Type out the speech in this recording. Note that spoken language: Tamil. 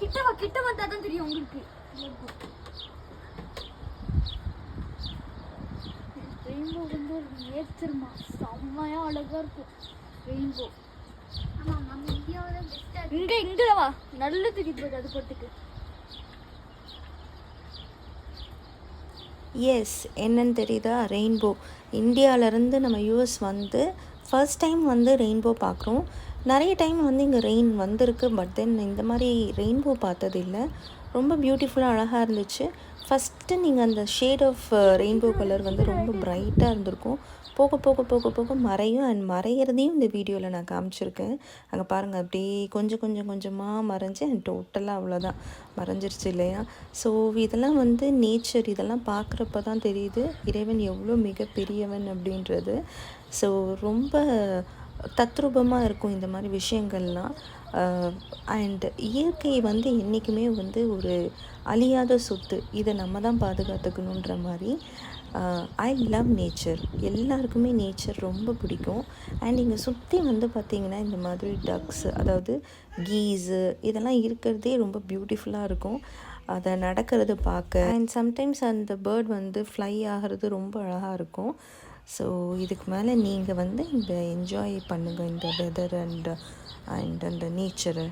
கிட்ட கிட்ட வந்தா தான் தெரியும் உங்களுக்கு. ரெயின்போ வந்து ஒரு நேச்சர்மா செம்மையா அழகா இருக்கும். ரெயின்போ ஆமா நம்ம இந்தியாவோட பெஸ்டா இங்க இங்க வா. நல்ல தெரியுது அது போட்டுக்கு எஸ் என்னன்னு தெரியுதா? ரெயின்போ இந்தியாவிலேருந்து நம்ம யூஎஸ் வந்து ஃபர்ஸ்ட் டைம் வந்து ரெயின்போ பார்க்குறோம் நிறைய டைம் வந்து இங்கே ரெயின் வந்திருக்கு பட் தென் இந்த மாதிரி ரெயின்போ பார்த்தது இல்லை ரொம்ப பியூட்டிஃபுல்லாக அழகாக இருந்துச்சு. ஃபஸ்ட்டு நீங்கள் அந்த ஷேட் ஆஃப் ரெயின்போ கலர் வந்து ரொம்ப ப்ரைட்டாக இருந்திருக்கும். போக போக போக போக மறையும் அண்ட் மறையிறதையும் இந்த வீடியோவில் நான் காமிச்சிருக்கேன். அங்கே பாருங்கள் அப்படியே கொஞ்சம் கொஞ்சம் கொஞ்சமாக மறைஞ்சு அண்ட் டோட்டலாக அவ்வளோதான் மறைஞ்சிருச்சு இல்லையா? ஸோ இதெல்லாம் வந்து நேச்சர் இதெல்லாம் பார்க்குறப்ப தான் தெரியுது. இறைவன் எவ்வளோ மிகப்பெரியவன் அப்படின்றது. ஸோ ரொம்ப தத்ரூபமாக இருக்கும் இந்த மாதிரி விஷயங்கள்லாம். அண்ட் இயற்கை வந்து என்றைக்குமே வந்து ஒரு அழியாத சொத்து. இதை நம்ம தான் பாதுகாத்துக்கணுன்ற மாதிரி. ஐ லவ் நேச்சர் எல்லாருக்குமே நேச்சர் ரொம்ப பிடிக்கும். அண்ட் இங்கே சுற்றி வந்து பார்த்திங்கன்னா இந்த மாதிரி டக்ஸ் அதாவது கீஸு இதெல்லாம் இருக்கிறதே ரொம்ப பியூட்டிஃபுல்லாக இருக்கும். அதை நடக்கிறது பார்க்க. அண்ட் சம்டைம்ஸ் அந்த பேர்ட் வந்து ஃப்ளை ஆகிறது ரொம்ப அழகாக இருக்கும். ஸோ இதுக்கு மேலே நீங்கள் வந்து இந்த என்ஜாய் பண்ணுங்கள் இந்த வெதர் அண்ட் அண்ட் அந்த நேச்சரை